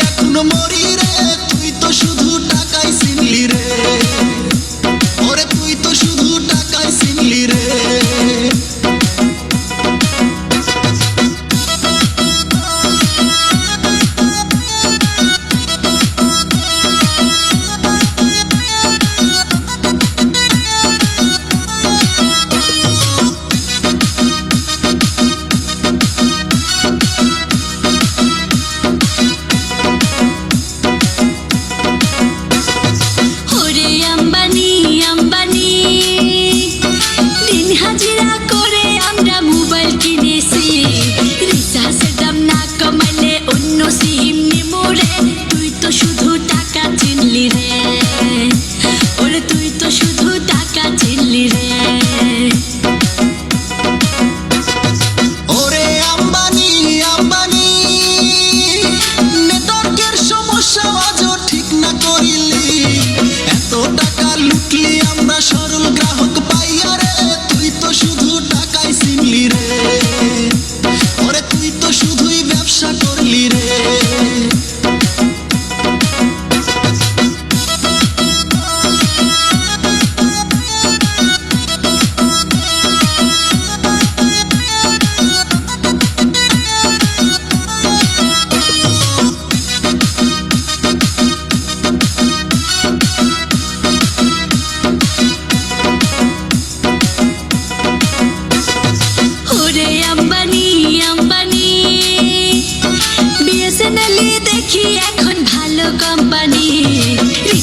gloria, no moriré. உவல்கிறேன்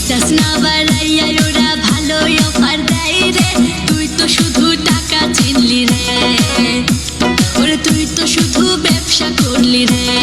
চশমা বাড়াইয়া ওরা তুই তো শুধু টাকা চিনলি রে। তুই তো শুধু ব্যবসা করলি রে।